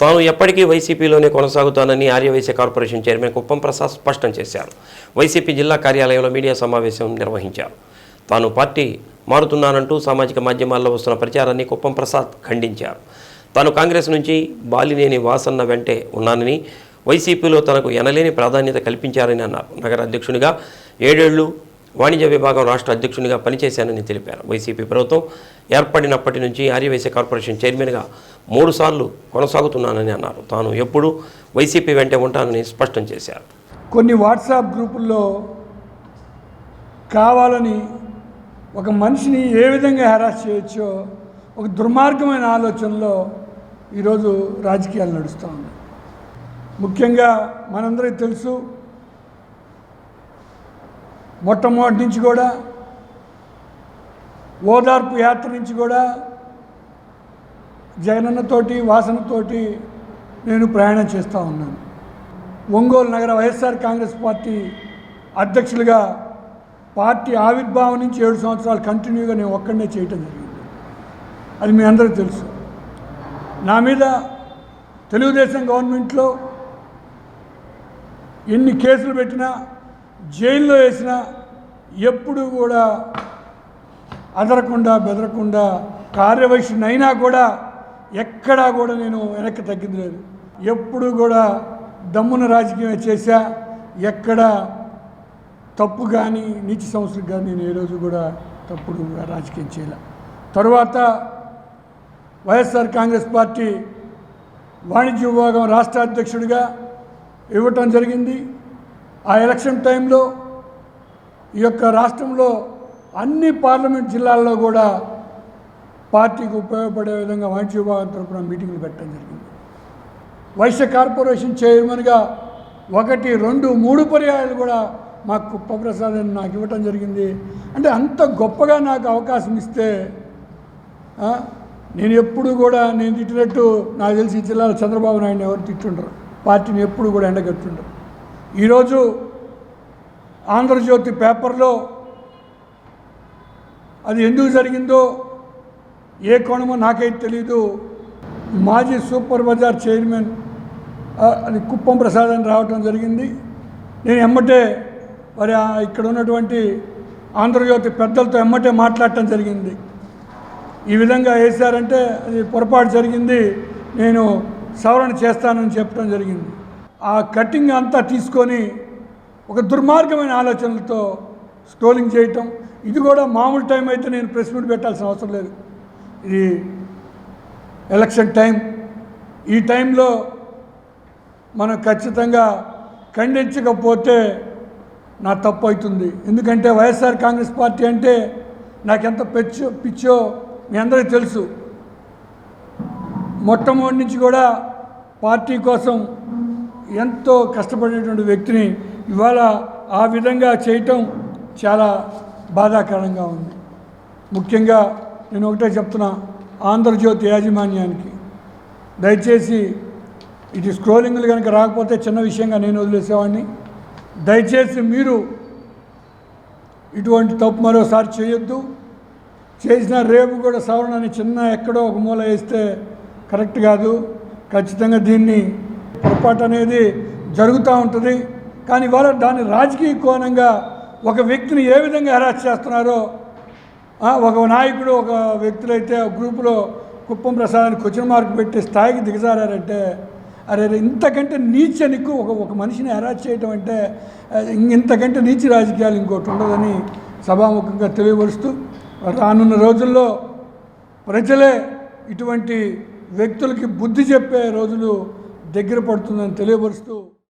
తాను ఎప్పటికీ వైసీపీలోనే కొనసాగుతానని ఆర్యవైశ్య కార్పొరేషన్ చైర్మన్ కుప్పం ప్రసాద్ స్పష్టం చేశారు. వైసీపీ జిల్లా కార్యాలయంలో మీడియా సమావేశం నిర్వహించారు. తాను పార్టీ మారుతున్నానంటూ సామాజిక మాధ్యమాల్లో వస్తున్న ప్రచారాన్ని కుప్పం ప్రసాద్ ఖండించారు. తాను కాంగ్రెస్ నుంచి బాలినేని వాసన్న వెంటే ఉన్నానని వైసీపీలో తనకు ఎనలేని ప్రాధాన్యత కల్పించారని అన్నారు. నగర అధ్యక్షునిగా ఏడేళ్ళు వాణిజ్య విభాగం రాష్ట్ర అధ్యక్షునిగా పనిచేశానని తెలిపారు. వైసీపీ ప్రభుత్వం ఏర్పడినప్పటి నుంచి ఆర్యవైశ్య కార్పొరేషన్ చైర్మన్గా మూడుసార్లు కొనసాగుతున్నానని అన్నారు. తాను ఎప్పుడూ వైసీపీ వెంటే ఉంటానని స్పష్టం చేశారు. కొన్ని వాట్సాప్ గ్రూపుల్లో కావాలని ఒక మనిషిని ఏ విధంగా హెరాస్ చేయొచ్చో ఒక దుర్మార్గమైన ఆలోచనలో ఈరోజు రాజకీయాలు నడుస్తూ ఉన్నాయి. ముఖ్యంగా మనందరికీ తెలుసు మొట్టమొదటి నుంచి కూడా ఓదార్పు యాత్ర నుంచి కూడా జగనన్నతోటి వాసనతోటి నేను ప్రయాణం చేస్తూ ఉన్నాను. ఒంగోలు నగర వైఎస్ఆర్ కాంగ్రెస్ పార్టీ అధ్యక్షులుగా పార్టీ ఆవిర్భావం నుంచి ఏడు సంవత్సరాలు కంటిన్యూగా నేను ఒక్కడనే చేయటం జరిగింది. అది మీ అందరికీ తెలుసు. నా మీద తెలుగుదేశం గవర్నమెంట్లో ఎన్ని కేసులు పెట్టినా జైల్లో వేసినా ఎప్పుడు కూడా అదరకుండా బెదరకుండా కార్యవైశ్యునైనా కూడా ఎక్కడా కూడా నేను వెనక్కి తగ్గింది లేదు. ఎప్పుడు కూడా దమ్మున రాజకీయం చేశా. ఎక్కడ తప్పు కానీ నీతి సంస్థలకు కానీ నేను ఏ రోజు కూడా తప్పుడు రాజకీయం చేయలే. తరువాత వైఎస్ఆర్ కాంగ్రెస్ పార్టీ వాణిజ్య విభాగం రాష్ట్ర అధ్యక్షుడిగా ఇవ్వటం జరిగింది. ఆ ఎలక్షన్ టైంలో ఈ యొక్క రాష్ట్రంలో అన్ని పార్లమెంట్ జిల్లాల్లో కూడా పార్టీకి ఉపయోగపడే విధంగా వాణిజ్య విభాగం తరఫున మీటింగ్లు పెట్టడం జరిగింది. వైశ్య కార్పొరేషన్ చైర్మన్గా ఒకటి రెండు మూడు పర్యాయాలు కూడా మా కుప్పప్రసాద్ అని నాకు ఇవ్వటం జరిగింది. అంటే అంత గొప్పగా నాకు అవకాశం ఇస్తే నేను ఎప్పుడు కూడా నేను తిట్టినట్టు నాకు తెలిసి జిల్లాలో చంద్రబాబు నాయుడు ఎవరు తిట్టుండరు? పార్టీని ఎప్పుడు కూడా ఎండగట్టుండరు? ఈరోజు ఆంధ్రజ్యోతి పేపర్లో అది ఎందుకు జరిగిందో ఏ కోణమో నాకైతే తెలీదు. మాజీ సూపర్ బజార్ చైర్మన్ అది కుప్పం ప్రసాద్ అని రావటం జరిగింది. నేను ఎమ్మటే మరి ఇక్కడ ఉన్నటువంటి ఆంధ్రజ్యోతి పెద్దలతో ఎమ్మటే మాట్లాడటం జరిగింది. ఈ విధంగా వేశారంటే అది పొరపాటు జరిగింది. నేను సవరణ చేస్తానని చెప్పడం జరిగింది. ఆ కటింగ్ అంతా తీసుకొని ఒక దుర్మార్గమైన ఆలోచనలతో స్క్రోలింగ్ చేయటం. ఇది కూడా మామూలు టైం అయితే నేను ప్రెస్ మీట్ పెట్టాల్సిన అవసరం లేదు. ఇది ఎలక్షన్ టైం. ఈ టైంలో మనం ఖచ్చితంగా ఖండించకపోతే నా తప్పు అవుతుంది. ఎందుకంటే వైఎస్ఆర్ కాంగ్రెస్ పార్టీ అంటే నాకెంత పెచ్చో పిచ్చో మీ అందరికీ తెలుసు. మొట్టమొదటి నుంచి కూడా పార్టీ కోసం ఎంతో కష్టపడేటువంటి వ్యక్తిని ఇవాళ ఆ విధంగా చేయటం చాలా బాధాకరంగా ఉంది. ముఖ్యంగా నేను ఒకటే చెప్తున్నా ఆంధ్రజ్యోతి యాజమాన్యానికి. దయచేసి ఇది స్క్రోలింగ్లు కనుక రాకపోతే చిన్న విషయంగా నేను వదిలేసేవాడిని. దయచేసి మీరు ఇటువంటి తప్పు మరోసారి చేయొద్దు. చేసిన రేపు కూడా సవరణ అని చిన్న ఎక్కడో ఒక మూల వేస్తే కరెక్ట్ కాదు. ఖచ్చితంగా దీన్ని పొరపాటు అనేది జరుగుతూ ఉంటుంది. కానీ ఇవాళ దాన్ని రాజకీయ కోణంగా ఒక వ్యక్తిని ఏ విధంగా హెరాస్ చేస్తున్నారో ఒక నాయకుడు ఒక వ్యక్తులైతే ఒక గ్రూపులో కుప్పం ప్రసాదాన్ని కొచ్చిన మార్కు పెట్టి స్థాయికి దిగజారంటే అరే ఇంతకంటే నీచ నీకు ఒక ఒక మనిషిని హెరాస్ చేయటం అంటే ఇంతకంటే నీచి రాజకీయాలు ఇంకోటి ఉండదని సభాముఖంగా తెలియపరుస్తూ రానున్న రోజుల్లో ప్రజలే ఇటువంటి వ్యక్తులకి బుద్ధి చెప్పే రోజులు దగ్గర పడుతుందని తెలియపరుస్తూ